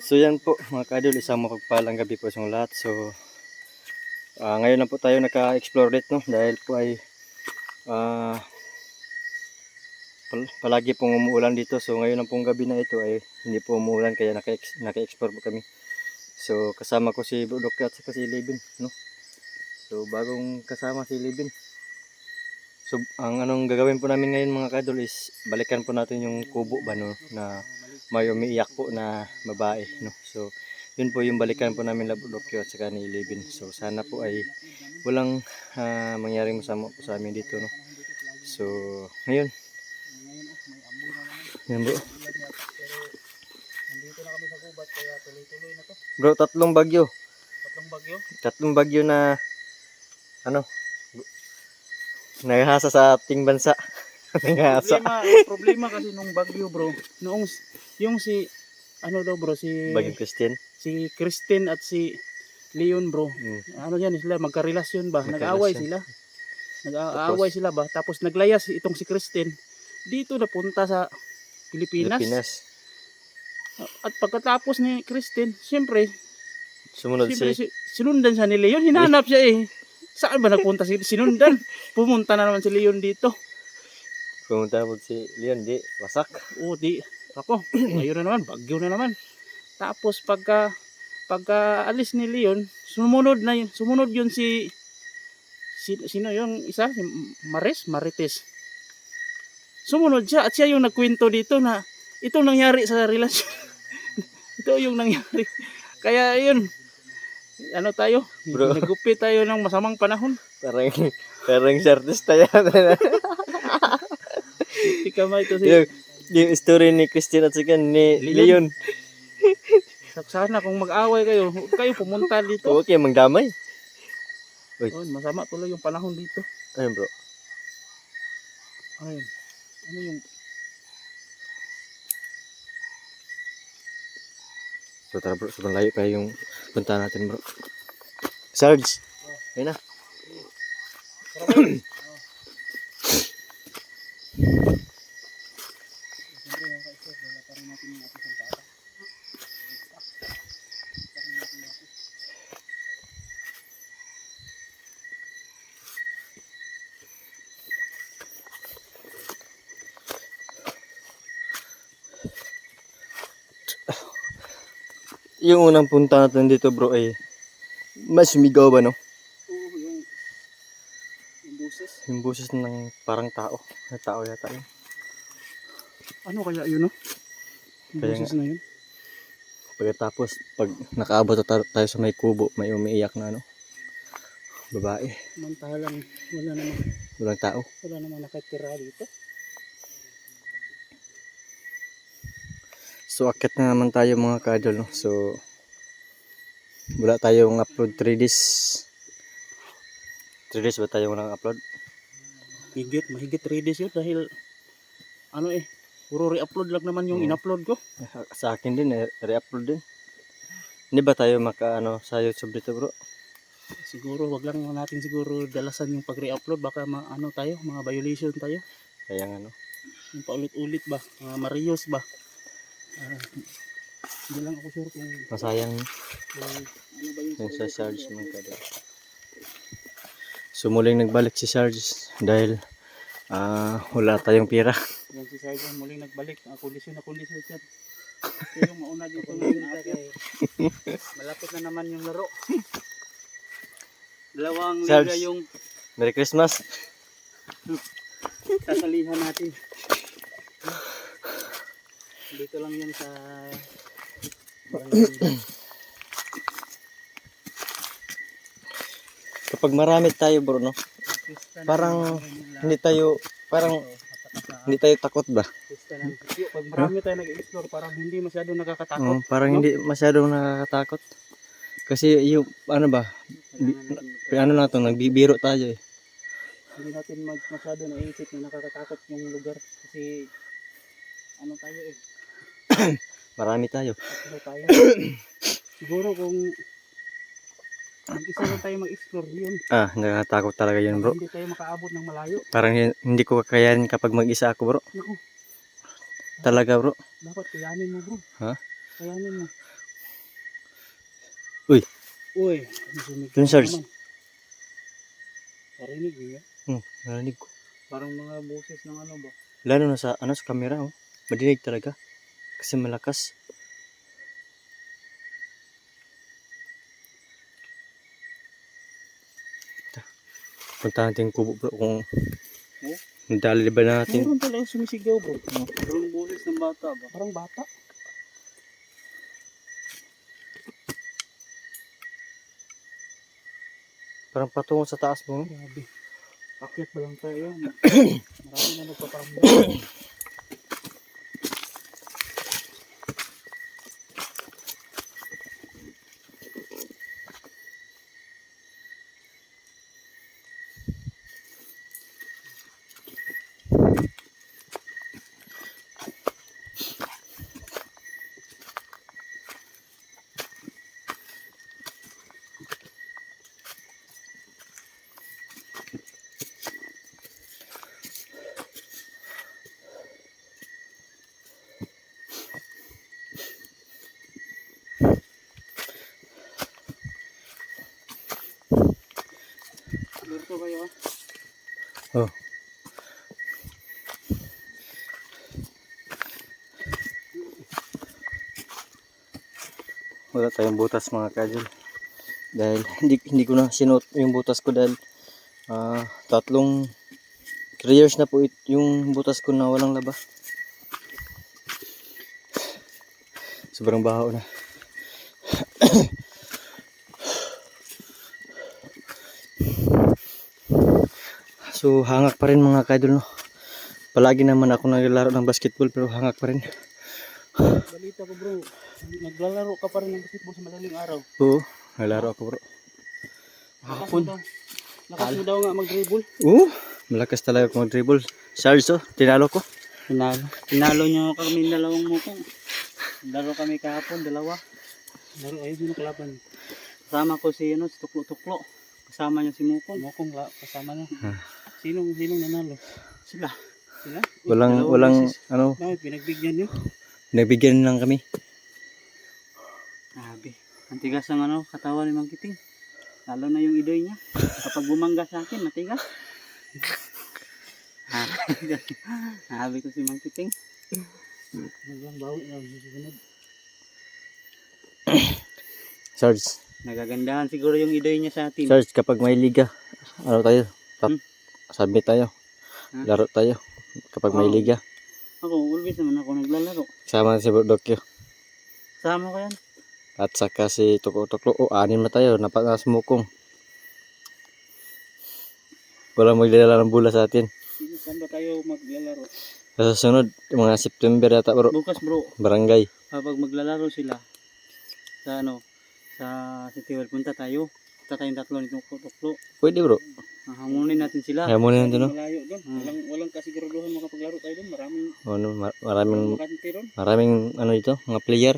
So yan po mga kadol, isang mapagpalang gabi po sa lahat. So ah, ngayon na po tayo naka-explore ulit no dahil po ay pal- palagi pong umuulan dito. So ngayon na pong gabi na ito ay hindi po umuulan kaya naka-ex- naka-explore po kami. So kasama ko si Budok at saka si Libin no. So bagong kasama si Libin. So ang anong gagawin po namin ngayon mga kadol is balikan po natin yung kubo ba no na may umiiyak po na babae no? So yun po yung balikan po namin Labudokyo at saka ni Libin so sana po ay walang ah, mangyaring masama po sa amin dito no? So ngayon. Yan bro Nandito na kami sa gubat kaya tuloy-tuloy na to. bro tatlong bagyo. Tatlong bagyo. tatlong bagyo na ano nahasa sa ating bansa Problema, problema kasi nung bagyo bro. Noong yung si ano daw bro si bagyo Christian si Christine at si Leon bro. mm. Ano yan sila magkarelasyon ba? Nag-aaway sila. Nag-aaway sila ba? Tapos naglayas itong si Christine dito napunta sa Pilipinas. Pilipinas At pagkatapos ni Christine, siyempre, sumunod siyempre si si, sinundan siya ni Leon. Hinanap siya eh. Saan ba nagpunta si sinundan? Pumunta na naman si Leon dito. Pumunta po si Leon di wasak O di, ako, ngayon na naman, bagyo na naman. Tapos pagka, pagka alis ni Leon, sumunod na yun, sumunod yun si, si sino yung isa? Si Maris? Marites. Sumunod siya at siya yung nagkwento dito na itong nangyari sa relasyon. Ito yung nangyari. Kaya yun, ano tayo, Bro. nagupit tayo ng masamang panahon. parang parang artista yan Ika ma ito si yung, yung story ni Christine at saka ni Leon. Leon. Sana kung mag-away kayo, huwag kayo pumunta dito. Okay, mangdamay. Uy. Oh, masama tuloy yung panahon dito. Ayun bro. Ayun. Ano yung So tara bro, sobrang layo pa yung punta natin bro. Sarge. Ayun na. Yung unang punta natin dito bro ay mas sumigaw ba no? Oo, yung yung buses. Yung boses ng parang tao. Na tao yata yun. Ano kaya yun, no? Kaya buses na yun. Pagkatapos, pag nakaabot na tayo, sa may kubo, may umiiyak na ano. Babae. Samantalang wala naman, Walang tao. wala naman nakatira dito. So, akit na naman tayo mga kadol. No? So, wala tayong upload 3 days. 3 days ba tayo walang upload? Higit, mahigit 3 days yun dahil ano eh, puro re-upload lang naman yung Oo. in-upload ko. Sa akin din, eh, re-upload din. Hindi ba tayo maka ano, sa YouTube dito bro? Siguro, wag lang natin siguro dalasan yung pag-re-upload. Baka ma, ano tayo, mga violation tayo. Kaya nga no. Yung paulit-ulit ba, mga Marios ba. Ah, hindi lang ako sure kung, Masayang kung ano ba yung yung sa mga kadol. So muling nagbalik si Sarge dahil ah wala tayong pira. Yan si Sergeant muling nagbalik. Ang kondisyon na kondisyon siya. Ito yung mauna dito ngayon kay malapit na naman yung laro. Dalawang liga yung Merry Christmas! sasalihan natin. Dito lang yan sa Kapag marami tayo bro no, Parang hindi tayo, parang hindi tayo takot ba? Pag marami tayo nag-explore, parang hindi masyado nakakatakot. Oo, parang no? hindi masyadong nakakatakot. Kasi yung ano ba, bi- ano na to, nagbibiro tayo eh. Hindi natin mag masyado naisip na nakakatakot yung lugar. Kasi ano tayo eh, Marami tayo. Ano tayo? Siguro kung mag-isa lang tayo mag-explore yun, Ah, nakakatakot talaga yun bro. hindi tayo makaabot ng malayo. Parang hin- hindi ko kakayanin kapag mag-isa ako bro. Naku, Talaga bro. dapat kayanin mo bro. Ha? Kayanin mo. Uy. Uy, Yun, Sarge. naman? Parinig niya. Hmm, narinig ko. Parang mga boses ng ano ba? Lalo na sa, ano, sa camera, oh. Madinig talaga. Kasi malakas. Punta natin yung kubo bro kung Oh? nadali ba natin. Meron talagang sumisigaw bro. Parang boses ng bata ba? Parang bata. Parang patungo sa taas mo. no? Grabe. Akyat ba lang tayo? Marami na nagpaparamdam. Kayo. Oh. Wala tayong butas mga kajol. Dahil hindi, hindi ko na sinuot yung butas ko dahil ah, tatlong 3 years na po it, yung butas ko na walang laba. Sobrang baho na. So hangak pa rin mga kaidol no. Palagi naman ako naglalaro ng basketball pero hangak pa rin. Balita ko bro. Naglalaro ka pa rin ng basketball sa madaling araw. Oo, naglalaro ako bro. Daw. Lakas mo daw nga mag-dribble. Oo, malakas talaga ako mag-dribble. Charles oh, tinalo ko. Tinalo. Tinalo niyo kami dalawang mukong. Laro kami kahapon, dalawa. Laro ayun yung kalaban. Kasama ko si ano, si Tuklo-Tuklo. Kasama niya si Mukong. Mukong la, kasama niya. Ah. Sinong, sinong nanalo? Sila. Sila? Walang dalawang walang beses. ano, Bakit pinagbigyan niyo? nagbigyan lang kami. Grabe. Ang tigas ng ano, katawan ni Mang Kiting. Lalo na yung idoy niya. Kapag bumangga sa akin, matigas. Sabi ko si Mang Kiting. Hanggang bawi na susunod. Charles, Nagagandahan siguro yung idoy niya sa atin. Charles kapag may liga, ano tayo? Tap, Hmm? Sabi tayo. Ha? Laro tayo. Kapag may Oo. liga. Ako, always naman ako naglalaro. Sama si Dokyo. Sama ko yan. At saka si Tuko Tuklo. O, anim na tayo. Napat na sumukong. Walang magdala ng bula sa atin. Saan ba tayo maglalaro? Sa susunod, mga September yata bro. Bukas bro, Barangay. kapag maglalaro sila sa ano, sa City Hall, punta tayo. Punta tayong tatlo nitong tuklo. Pwede bro. Hamunin natin sila. Hamunin natin, no? Malayo doon. Walang, walang kasiguraduhan makapaglaro tayo doon. Maraming Ano, mar- maraming maraming ano ito, mga player.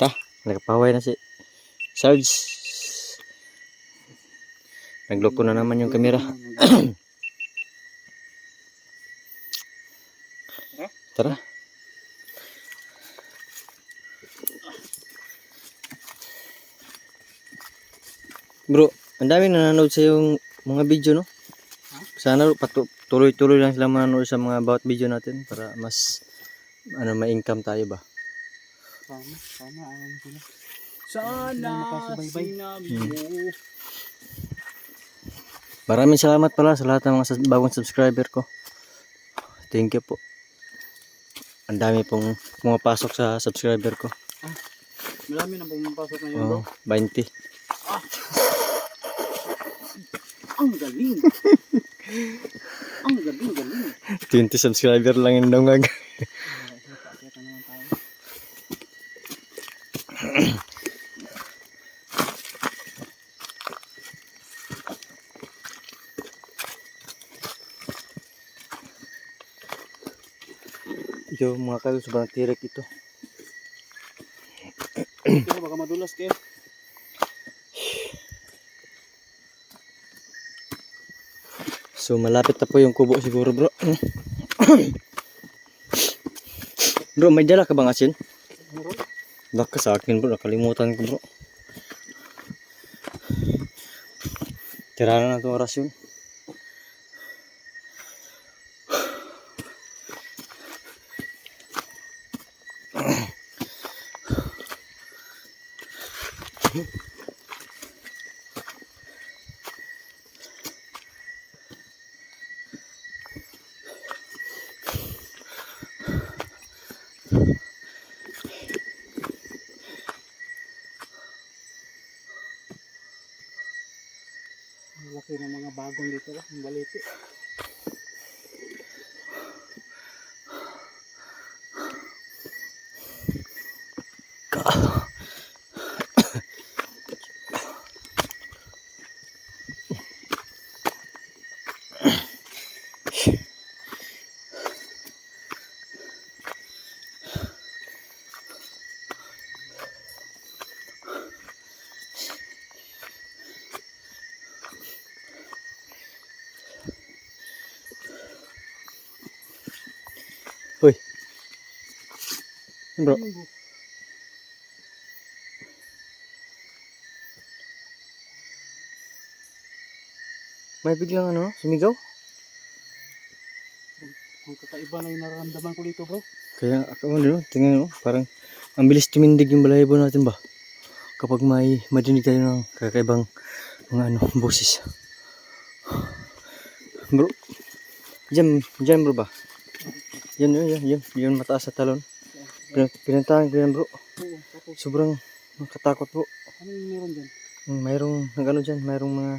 Ta, nagpaway na si Sarge. Nagloko na naman yung kamera. Tara. Bro, ang daming nanonood sa yung mga video, no? Sana patu- tuloy-tuloy lang sila manonood sa mga bawat video natin para mas ano ma-income tayo ba. Sana, sana, ano sila. Sana, sinabi Hmm. mo. Maraming salamat pala sa lahat ng mga bagong subscriber ko. Thank you po. Ang dami pong pumapasok sa subscriber ko. Marami na pumapasok ngayon bro. Oh, 20. Ang galing. Ang galing, galing. 20 subscriber lang yung tayo. Yo, mga kayo, sobrang tirik ito. Pero baka madulas kayo. So, malapit na po yung kubo siguro, bro. bro, may dala ka bang asin? Baka sa akin bro, nakalimutan ko bro. Tira na na itong oras yun. Ang laki ng mga bagong dito? Ang baliti. Bro, may biglang ano, sumigaw. Ang kakaiba na yung nararamdaman ko dito bro. Kaya ako ano, tingnan mo, parang ang bilis tumindig yung balahibo natin ba? Kapag may madinig tayo ng kakaibang mga ano, boses. Bro, dyan, dyan bro ba? Yan, yun, yan, yun, yun mataas sa talon. Pin- Pinuntahan ko yan bro. Sobrang nakatakot bro. ano yung meron dyan? Mm, Mayroong, nagano dyan, mayroong mga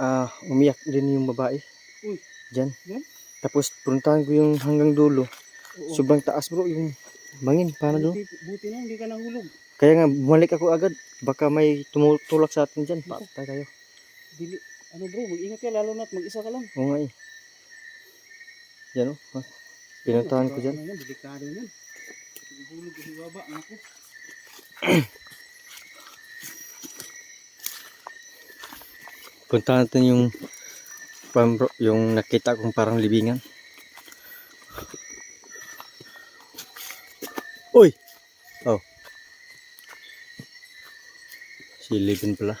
ah umiyak din yung babae. Uy. Dyan. Yan? Tapos puntahan ko yung hanggang dulo. Oo. Sobrang taas bro yung bangin. Paano doon? buti, buti na hindi ka nahulog. Kaya nga bumalik ako agad. Baka may tumutulak sa atin dyan. Patay kayo. Dili, ano bro, mag-ingat ka lalo na't mag-isa ka lang. Oo nga eh. Yan o. Ha? Pinuntahan ko dyan. Yan, delikado yan. Hulog sa baba, ako. Punta natin yung yung nakita kong parang libingan. Uy! Oh. Si Libin pala.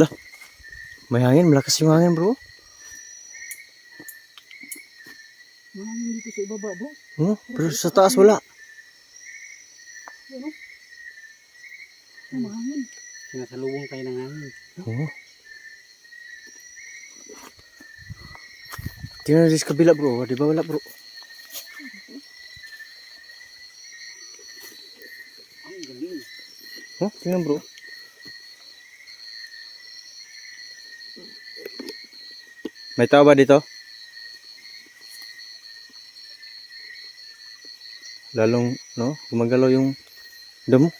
Lah. May hangin, malakas yung hangin, bro. Mahangin dito sa ibaba bro. Oh, pero sa taas wala. Ano? Ang mahangin. Sinasalubong tayo ng hangin. Oo. Tingnan natin sa kabila bro. Di ba wala bro? Ang galing. Oh, tingnan bro. May tao ba dito? Lalong, no? Gumagalaw yung damo.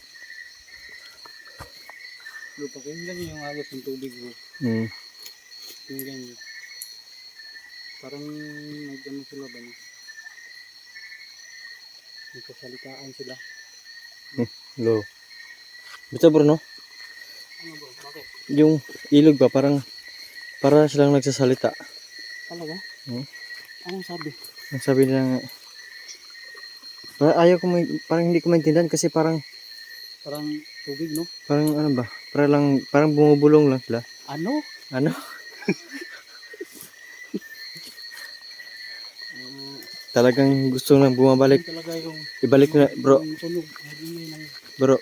Bro, pakinggan niyo yung agos ng tubig bro. Mm. Pakinggan niyo. Parang nag-ano sila ba no? Nagkasalitaan sila. Lo. Basta bro, no? Ano bro? Bakit? Yung ilog ba, parang, para silang nagsasalita. Talaga? Hmm? Anong sabi? Ang sabi nila nga, parang ayaw ko may, parang hindi ko maintindihan kasi parang, Parang tubig no? parang ano ba, para lang, parang bumubulong lang sila. Ano? Ano? Talagang gusto nang bumabalik. yung Ibalik na, bro, yung tunog. Bro,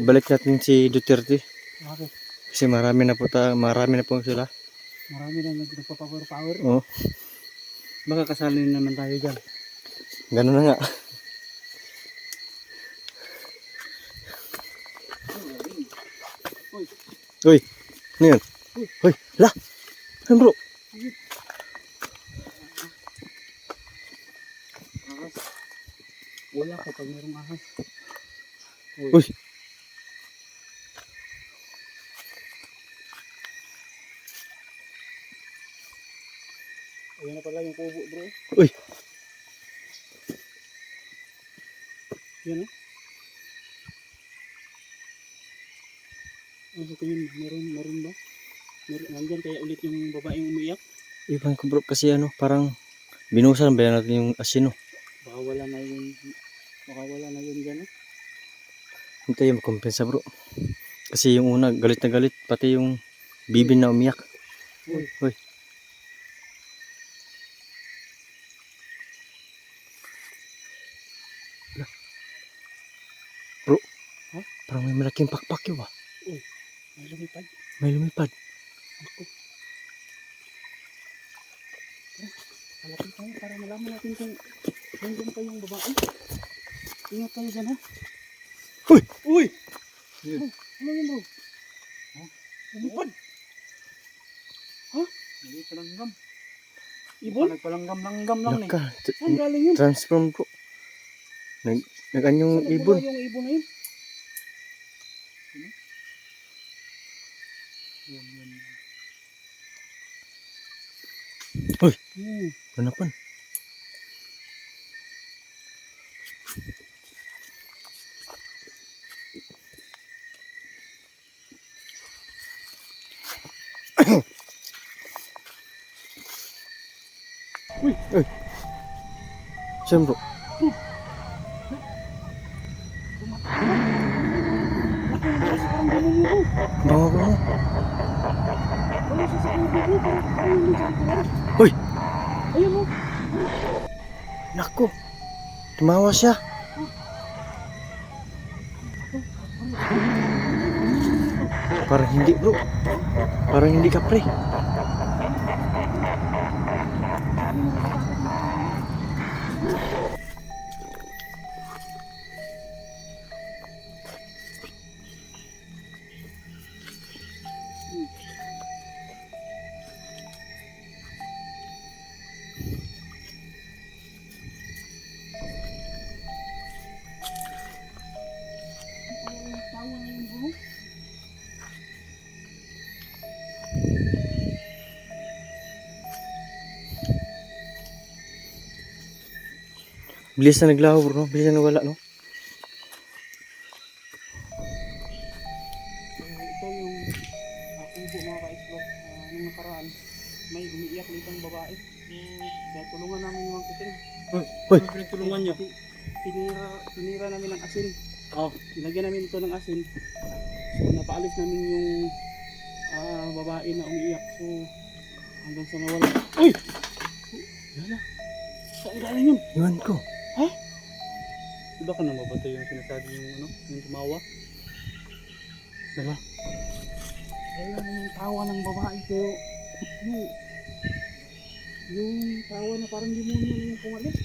ibalik natin si Duterte. Bakit? Kasi marami na po ta, marami na po sila. Marami na nag- nagpapower-power. Oo, Baka kasali naman tayo dyan. ganun na nga. Uy, Uy, ano yun? Uy, la! Ano bro? Wala kapag mayroong ahas. Uy. Ayan na pala yung kubo bro. Uy. Yan o. Ano tingin mo? Meron, meron ba? Meron, nandyan kaya ulit yung babaeng umiiyak? Iwan ko bro kasi ano, parang Binusan ba natin yung asin, no? Baka wala na yun. Baka wala na yun dyan. eh. Hintay yung kumpensa bro. Kasi yung una, galit na galit. Pati yung bibin na umiyak. Uy. Uy. Ala. Bro. Ha? Parang may malaking pakpak yun ba? May lumipad. May lumipad. Ako. Tara, Kalapit tayo para malaman natin kung nandyan pa yung babae. Ingat kayo dyan ha. Uy! Uy! Yun. Ano yun bro? Ha? Lumipad? Ha? Hindi palanggam. Ibon? Nagpalanggam-langgam lang eh. Naka, Saan galing yun? transform bro. Nag, nag-anyong ibon. nagmula yung ibon na yun? Yun, yun. Hmm. Ganapan. Uy! Uy! Bro. Bawa ko mo. Wala siya sa kubo bro. Parang ayun yun sa likuran. Uy! Ayun bro. Nako. Tumawa siya. Parang hindi bro. Parang hindi ka pre. Bilis na naglaho bro. no? Bilis na nawala no. Ito yung uh, kubo mga ka-explore. Uh, nung nakaraan, may umiiyak na isang babae. Kaya tulungan namin yung mga kuting. Uy! Ano pinagtulungan niyo? Tinira, tinira namin ng asin. Oh, nilagyan namin ito ng asin. So, napaalis namin yung ah, babae na umiiyak. So, hanggang sa nawala. Uy! Lala! Saan galing yun? Iwan ko. Diba ka nang mabatay yung sinasabi yung ano, yung tumawa? Dala. Dala na yung tawa ng babae pero yung yung tawa na parang demonyo na yung pumalit.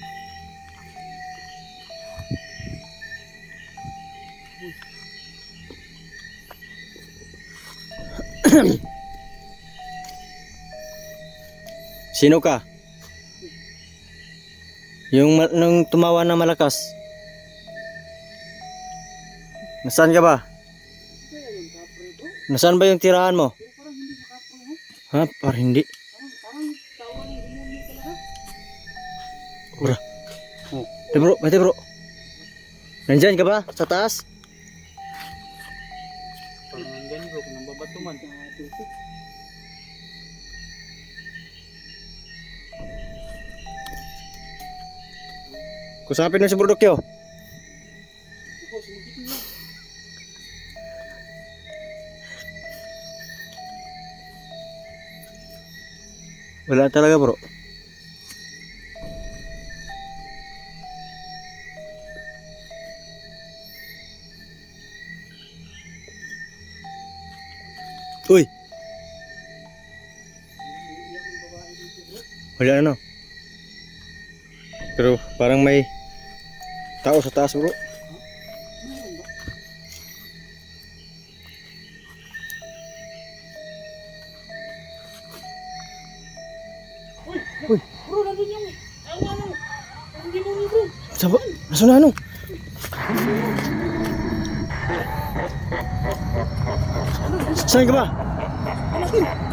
Sino ka? Yung nung tumawa na malakas. Nasaan ka ba? Kaya yung kapre ito, Nasaan ba yung tirahan mo? pero parang hindi sa kapre ha. Ha? Parang hindi. Parang, parang tawa ng demonyo talaga. Bro. Oh. Ate bro, ate bro. Nandyan ka ba? Sa taas? Parang nandyan bro, kung nababato man. Ah, tusok. Kusapin na si Burdokyo. Wala talaga bro. Uy! Wala na no. Pero parang may tao sa taas bro. Nasaan na ano? Saan ka ba? Hanapin!